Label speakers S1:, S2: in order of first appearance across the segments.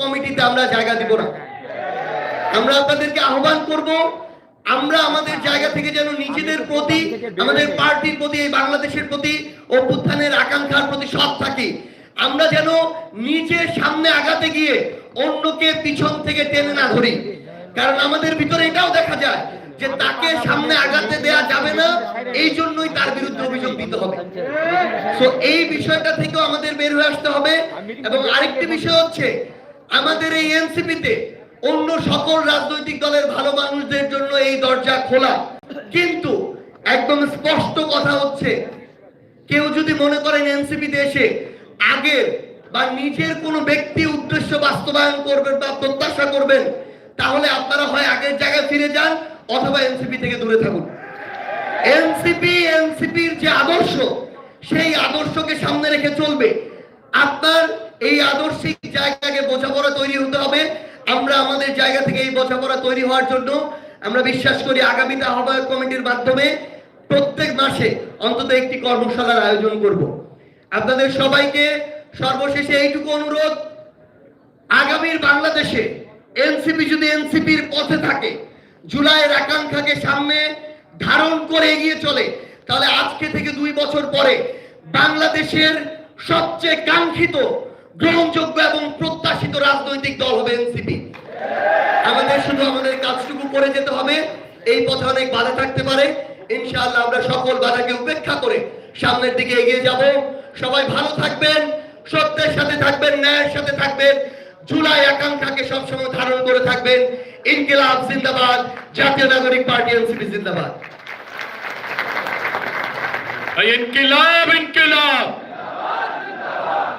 S1: কমিটিতে আমরা জায়গা দিব না। আমরা আপনাদেরকে আহ্বান করব, আমরা আমাদের জায়গা থেকে যেন নিজেদের প্রতি, আমাদের পার্টির প্রতি, এই বাংলাদেশের প্রতি অভ্যুত্থানের আকাঙ্ক্ষার প্রতি সৎ থাকি। আমরা যেন নিজে সামনে আগাতে গিয়ে অন্যকে পিছন থেকে টেনে না ধরি। কারণ আমাদের ভিতরে এটাও দেখা যায় যে তাকে সামনে আগাতে দেয়া যাবে না, এই জন্যই তার বিরুদ্ধে অভিযোগ দিতে হবে। তো এই বিষয়টা থেকেও আমাদের বের হয়ে আসতে হবে। এবং আরেকটি বিষয় হচ্ছে আমাদের এই এনসিপিতে অন্য সকল রাজনৈতিক দলের ভালো মানুষদের জন্য এই দরজা খোলা। কিন্তু একদম স্পষ্ট কথা হচ্ছে, কেউ যদি মনে করেন এনসিপিতে এসে আগের বা নিজের কোনো ব্যক্তি উদ্দেশ্য বাস্তবায়ন করবেন বা প্রত্যাশা করবেন, তাহলে আপনারা হয় আগের জায়গায় ফিরে যান অথবা এনসিপি থেকে দূরে থাকুন। এনসিপি, এনসিপির যে আদর্শ, সেই আদর্শকে সামনে রেখে চলবে। আপনার এই আদর্শিক জায়গাকে বোঝাপড়া তৈরি হতে হবে। আমরা আমাদের জায়গা থেকে এই বোঝাপড়া তৈরি হওয়ার জন্য আমরা বিশ্বাস করি আগামীতে আহ্বায়ক কমিটির মাধ্যমে প্রত্যেক মাসে অন্তত একটি কর্মশালার আয়োজন করব। আপনাদের সবাইকে সর্বশেষে এইটুকু অনুরোধ, আগামীর বাংলাদেশে এনসিপি যদি এনসিপির পথে থাকে, জুলাইয়ের আকাঙ্ক্ষাকে সামনে ধারণ করে এগিয়ে চলে, তাহলে আজকে থেকে দুই বছর পরে বাংলাদেশের সবচেয়ে কাঙ্ক্ষিত গ্রহণযোগ্য এবং প্রত্যাশিত রাজনৈতিক দল হবে এনসিপি। আমাদের শুধু আমাদের কাজটুকু করে যেতে হবে, এই পথে অনেক বাধা থাকতে পারে। ইনশাআল্লাহ আমরা সকল বাধাকে উপেক্ষা করে সামনের দিকে এগিয়ে যাব। সবাই ভালো থাকবেন, সত্যের সাথে থাকবেন, ন্যায়ের সাথে থাকবেন, জুলাই আকাঙ্ক্ষাকে সবসময় ধারণ করে থাকবেন। ইনকিলাব জিন্দাবাদ, জাতীয় নাগরিক পার্টি এনসিপি জিন্দাবাদ।
S2: ইনকিলাব ইনকিলাব।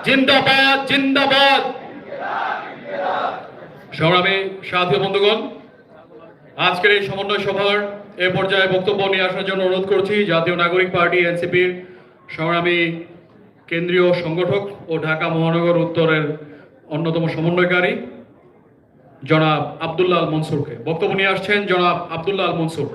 S2: জিন্দাবাদ জিন্দাবাদ। সংগ্রামী সাথী বন্ধুগণ, আজকের এই সমন্বয় সভার এ পর্যায়ে বক্তব্য নিয়ে আসার জন্য অনুরোধ করছি জাতীয় নাগরিক পার্টি, এনসিপির সংগ্রামী কেন্দ্রীয় সংগঠক ও ঢাকা মহানগর উত্তরের অন্যতম সমন্বয়কারী, জনাব আব্দুল্লাহ মনসুরকে। বক্তব্য নিয়ে আসছেন জনাব আব্দুল্লাহ মনসুর।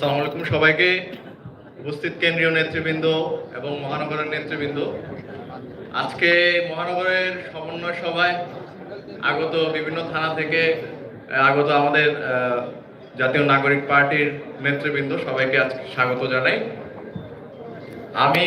S3: আসসালামু আলাইকুম সবাইকে। উপস্থিত কেন্দ্রীয় নেতৃবৃন্দ এবং মহানগরের নেতৃবৃন্দ। আজকে মহানগরের সমন্বয় সভায় আগত বিভিন্ন থানা থেকে আগত আমাদের জাতীয় নাগরিক পার্টির নেতৃবৃন্দ সবাইকে আজকে স্বাগত জানাই। আমি